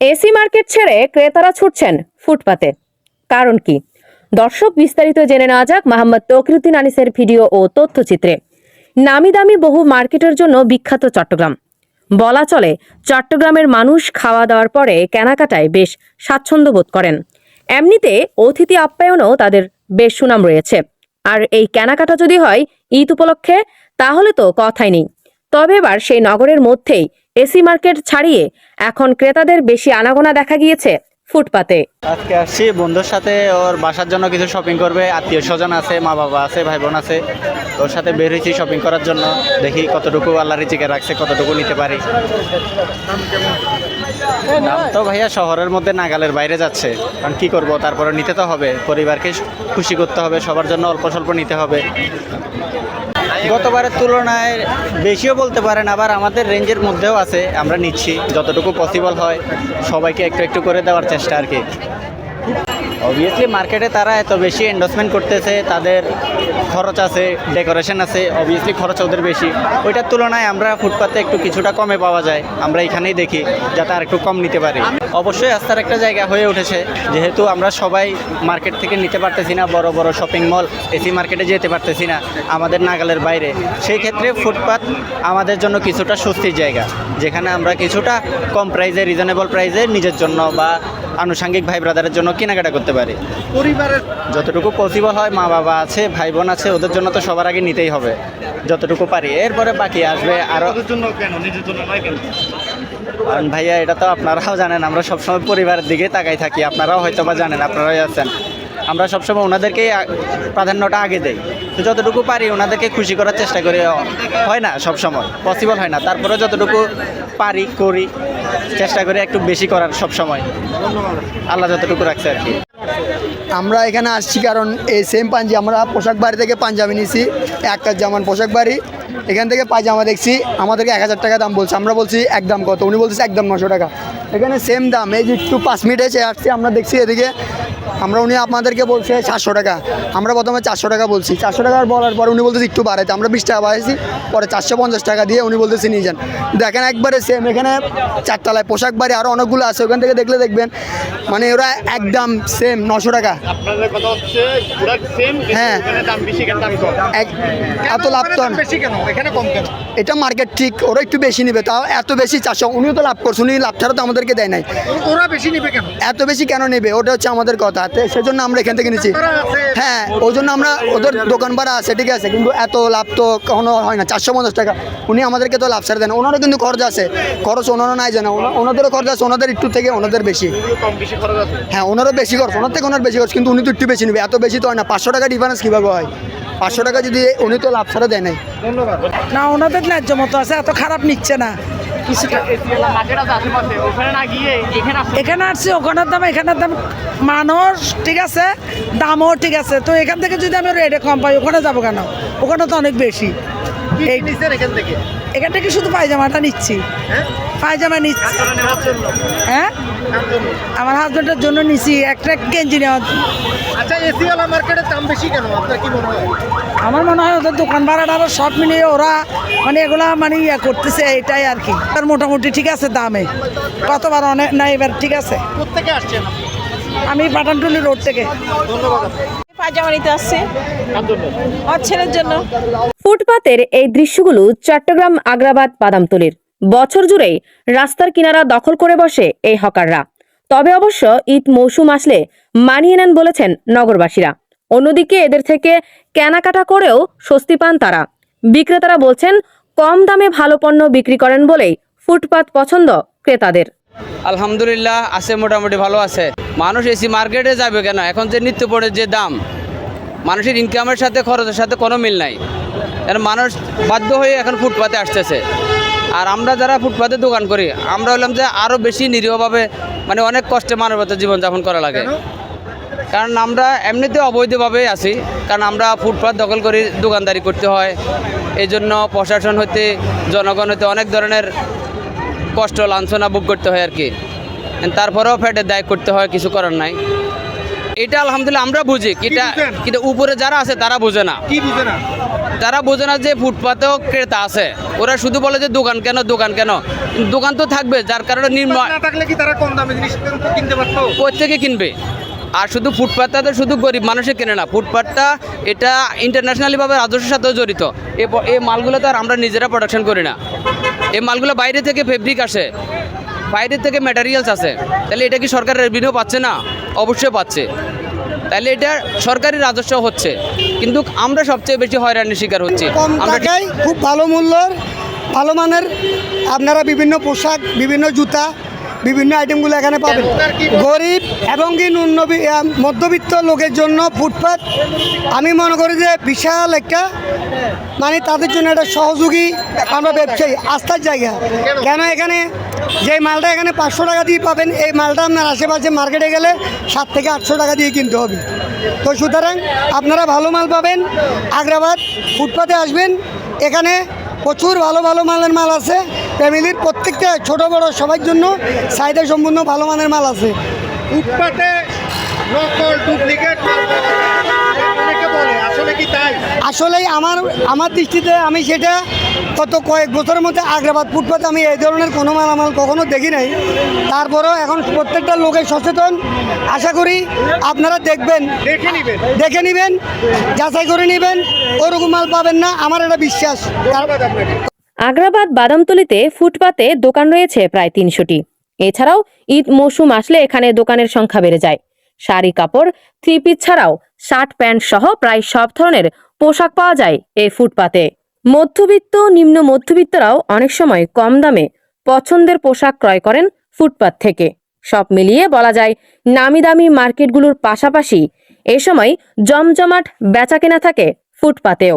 AC market ছেড়ে ক্রেতারা ছুটছেন ফুটপাতে। কারণ কি? দর্শক বিস্তারিত জেনে নেওয়া যাক মোহাম্মদ তকরুদ্দিন আনিসের ভিডিও ও তথ্যচিত্রে। নামি দামি বহু মার্কেটের জন্য বিখ্যাত চট্টগ্রাম। বলা চলে, চট্টগ্রামের মানুষ খাওয়া দাওয়ার পরে কেনাকাটায় বেশ স্বাচ্ছন্দ্য বোধ করেন। এমনিতে অতিথি আপ্যায়নও তাদের বেশ সুনাম রয়েছে। আর এই কেনাকাটা যদি হয় ঈদ উপলক্ষে, তাহলে তো কথাই নেই। তবে এবার সেই নগরের মধ্যেই এসি মার্কেট ছাড়িয়ে এখন ক্রেতাদের বেশি আনাগোনা দেখা গিয়েছে ফুটপাতে। আজকে আসছি, বন্ধুর সাথে, ওর বাসার জন্য কিছু শপিং করবে, আত্মীয় স্বজন আছে, মা বাবা আছে ভাই বোন আছে। ওর সাথে বের হয়েছি শপিং করার জন্য, দেখি কতটুকু আল্লাহ রিচিকে রাখছে, কতটুকু নিতে পারি। দাম তো ভাইয়া শহরের মধ্যে নাগালের বাইরে যাচ্ছে, কারণ কি করব তারপরে নিতে তো হবে, পরিবারকে খুশি করতে হবে, সবার জন্য অল্প স্বল্প নিতে হবে। গতবারের তুলনায় বেশিও বলতে পারেন, আবার আমাদের রেঞ্জের মধ্যেও আছে, আমরা নিচ্ছি, যতটুকু পসিবল হয়, সবাইকে একটু একটু করে দেওয়ার চেষ্টা আর কি। অবভিয়াসলি মার্কেটে তারা এত বেশি এন্ডোসমেন্ট করতেছে, তাদের খরচ আছে ডেকোরেশন আছে অবভিয়াসলি খরচ ওদের বেশি। ওইটার তুলনায় আমরা ফুটপাতে একটু কিছুটা কমে পাওয়া যায়, আমরা এখানেই দেখি, যাতে আর একটু কম নিতে পারি। অবশ্যই আস্থার একটা জায়গা হয়ে উঠেছে, যেহেতু আমরা সবাই মার্কেট থেকে নিতে পারতেছি না, বড় বড় শপিং মল এসি মার্কেটে যেতে পারতেছি না, আমাদের নাগালের বাইরে। সেই ক্ষেত্রে ফুটপাত আমাদের জন্য কিছুটা স্বস্তির জায়গা, যেখানে আমরা কিছুটা কম প্রাইসে রিজনেবল প্রাইজে নিজের জন্য বা আনুষঙ্গিক ভাই ব্রাদারের জন্য কেনাকাটা করতে পারি। পরিবারের যতটুকু পসিবল হয় মা বাবা আছে ভাই বোন আছে ওদের জন্য তো সবার আগে নিতেই হবে। যতটুকু পারি। এরপরে বাকি আসবে আরও জন্য কেন? নিজের জন্য নয় কেন? কারণ ভাইয়া এটা তো আপনারাও জানেন আমরা সবসময় পরিবারের দিকে তাকাই থাকি। আপনারাও হয়তো বা জানেন আপনারাই আছেন। আমরা সবসময় ওনাদেরকেই প্রাধান্যটা আগে দেই। তো যতটুকু পারি ওনাদেরকে খুশি করার চেষ্টা করি। হয় না সবসময় পসিবল হয় না। তারপরে যতটুকু পারি করি চেষ্টা করি একটু বেশি করার সবসময়। আল্লাহ যতটুকু রাখছে আর কি। আমরা এখানে আসছি কারণ এই সেম পাঞ্জাবি, আমরা পোশাক বাড়ি থেকে পাঞ্জাবি নিছি। একটা জামান পোশাক বাড়ি এখান থেকে পায়জামা দেখছি আমাদেরকে এক হাজার টাকা দাম বলছে। আমরা বলছি একদম কত? উনি বলছে একদম নশো টাকা। এখানে সেম দাম এই যে একটু পাঁচ মিনিট এসে আসছি আমরা দেখছি এদিকে আমরা উনি আপনাদেরকে বলছে চারশো টাকা। আমরা প্রথমে চারশো টাকা বলছি। চারশো টাকার বলার পর উনি বলতেছে একটু বাড়াইতে। আমরা বিশ টাকা বাড়াইছি পরে চারশো পঞ্চাশ টাকা দিয়ে উনি বলতেছে নিয়ে যান। দেখেন একবারে সেম এখানে চারতলায় পোশাক বাড়ি আরও অনেকগুলো আছে ওখান থেকে দেখলে দেখবেন। মানে ওরা একদম সেম নশো টাকা। হ্যাঁ। এত লাভ তো এখানে কম কেন? এটা মার্কেট ঠিক ওরা একটু বেশি নেবে তাও এত বেশি চারশো উনিও তো লাভ করছে উনি লাভ ছাড়া তো আমাদেরকে দেয় নাই। ওরা- বেশি নিবে কেন? এত বেশি কেন নেবে? ওটা হচ্ছে আমাদের কথা সেজন্য আমরা এখান থেকে নিচ্ছি। হ্যাঁ ওই জন্য আমরা ওদের দোকান ভাড়া আছে ঠিক আছে কিন্তু এত লাভ তো কখনো হয় না চারশো পঞ্চাশ টাকা। উনি আমাদেরকে তো লাভ ছাড়া দেন ওনারও কিন্তু খরচ আছে খরচ ওনারও নাই জানা ওনা- ওনাদেরও খরচ আছে ওনাদের একটু থেকে ওনাদের বেশি। হ্যাঁ ওনারও বেশি খরচ ওনার থেকে ওনার বেশি খরচ কিন্তু উনি তো একটু বেশি নেবে এত বেশি তো হয় না পাঁচশো টাকা ডিফারেন্স কীভাবে হয়? পাঁচশো টাকা যদি উনি তো লাভ ছাড়া দেয় নাই না, ওনাদের ন্যায্য মতো আছে, এত খারাপ নিচ্ছে না। কিছুটা এখানে আসছি, ওখানের দাম, এখানের দাম মানুষ ঠিক আছে, দামও ঠিক আছে। তো এখান থেকে যদি আমি রেটে কম পাই, ওখানে যাব কেন? ওখানে তো অনেক বেশি। এখান থেকে? শুধু পায়জামাটা নিচ্ছি। হ্যাঁ? পায়জামা নিচ্ছি। নেওয়ার হ্যাঁ? আমার হাজবেন্ডের জন্য নিচ্ছি একটা গেঞ্জি নেওয়া আচ্ছা এসিওয়ালা মার্কেটের দাম বেশি কেন? আপনার কি মনে হয়? আমার মনে হয় ওদের দোকান ভাড়াটা সব মিলিয়ে ওরা মানে এগুলা মানে ইয়া করতেছে এটাই আর কি। আর মোটামুটি ঠিক আছে দামে। কতবার অনেক না এবার ঠিক আছে? আমি পাঠানটুলি রোড থেকে। ধন্যবাদ। আমার ছেলের জন্য। ফুটপাতের এই দৃশ্যগুলো চট্টগ্রাম আগ্রাবাদ বাদামতলির। বছর জুড়েই রাস্তার কিনারা দখল করে বসে এই হকাররা। তবে অবশ্য ঈদ মৌসুম আসলে মানিয়ে নেন বলেছেন নগরবাসীরা। অন্যদিকে এদের থেকে কেনাকাটা করেও স্বস্তি পান তারা। বিক্রেতারা বলছেন কম দামে ভালো পণ্য বিক্রি করেন বলেই ফুটপাত পছন্দ ক্রেতাদের। আলহামদুলিল্লাহ আছে মোটামুটি ভালো আছে। মানুষ এসি মার্কেটে যাবে কেন? এখন যে নিত্য পণ্যের যে দাম মানুষের ইনকামের সাথে খরচের সাথে কোনো মিল নাই। কারণ মানুষ বাধ্য হয়ে এখন ফুটপাতে আসতেছে। আর আমরা যারা ফুটপাতে দোকান করি আমরা হলাম যে আরও বেশি নিরীহভাবে মানে অনেক কষ্টে মানবতা জীবনযাপন করা লাগে। কারণ আমরা এমনিতে অবৈধভাবেই আছি কারণ আমরা ফুটপাত দখল করি দোকানদারি করতে হয়। এই জন্য প্রশাসন হতে জনগণ হতে অনেক ধরনের কষ্ট লাঞ্ছনা ভোগ করতে হয় আর কি। তারপরেও ফ্যাটের দায় করতে হয় কিছু করার নাই। এটা আলহামদুলিল্লাহ আমরা বুঝি এটা কিন্তু উপরে যারা আছে তারা বোঝে না। কি বুঝে না? তারা বোঝে না যে ফুটপাতেও ক্রেতা আছে। ওরা শুধু বলে যে দোকান কেন দোকান কেন? দোকান তো থাকবে যার কারণে নিম্ন থাকলে কি তারা কম দামে জিনিস কিনতে পারতো? প্রত্যেকে কিনবে। আর শুধু ফুটপাতটা তো শুধু গরিব মানুষে কেনে না। ফুটপাতটা এটা ইন্টারন্যাশনালিভাবে রাজস্বের সাথেও জড়িত। এ এই মালগুলো তো আর আমরা নিজেরা প্রোডাকশন করি না। এই মালগুলো বাইরে থেকে ফেব্রিক আসে। বাইরে থেকে ম্যাটেরিয়ালস আছে। তাহলে এটা কি সরকার রেভিনিউ পাচ্ছে না? অবশ্যই পাচ্ছে। তাহলে এটা সরকারি রাজস্ব হচ্ছে। কিন্তু আমরা সবচেয়ে বেশি হয়রানির শিকার হচ্ছি। আমরা খুব ভালো মূল্যর ভালো মানের আপনারা বিভিন্ন পোশাক বিভিন্ন জুতা বিভিন্ন আইটেমগুলো এখানে পাবেন। গরিব এবং কি ন্যূন মধ্যবিত্ত লোকের জন্য ফুটপাত আমি মনে করি যে বিশাল একটা মানে তাদের জন্য একটা সহযোগী আমরা ব্যবসায়ী আস্থার জায়গা। কেন এখানে যে মালটা এখানে পাঁচশো টাকা দিয়ে পাবেন, এই মালটা আপনার আশেপাশে মার্কেটে গেলে সাত থেকে আটশো টাকা দিয়ে কিনতে হবে। তো সুতরাং আপনারা ভালো মাল পাবেন, আগ্রাবাদ ফুটপাতে আসবেন, এখানে প্রচুর ভালো ভালো মালের মাল আছে। ফ্যামিলির প্রত্যেকটা ছোট বড় সবার জন্য চাহিদা সম্পূর্ণ ভালো মানের মাল আছে। ফুটপাতে নকল ডুপ্লিকেট আসলে আসলেই আমার আমার দৃষ্টিতে আমি সেটা গত কয়েক বছরের মধ্যে আগ্রাবাদ ফুটপাথ আমি এই ধরনের কোনো মালামাল কখনো দেখি নাই। তারপরেও এখন প্রত্যেকটা লোকের সচেতন। আশা করি আপনারা দেখবেন দেখে নিবেন। দেখে নেবেন যাচাই করে নেবেন ওরকম মাল পাবেন না আমার এটা বিশ্বাস। আগ্রাবাদ বাদামতলিতে ফুটপাতে দোকান রয়েছে প্রায় তিনশোটি। এছাড়াও ঈদ মৌসুম আসলে এখানে দোকানের সংখ্যা বেড়ে যায়। শাড়ি কাপড় থ্রি পিস ছাড়াও শার্ট, প্যান্ট সহ প্রায় সব ধরনের পোশাক পাওয়া যায় এই ফুটপাতে। মধ্যবিত্ত, নিম্ন মধ্যবিত্তরাও অনেক সময় কম দামে পছন্দের পোশাক ক্রয় করেন ফুটপাত থেকে। সব মিলিয়ে বলা যায় নামি দামি মার্কেটগুলোর পাশাপাশি এ সময় জমজমাট বেচাকেনা থাকে ফুটপাতেও।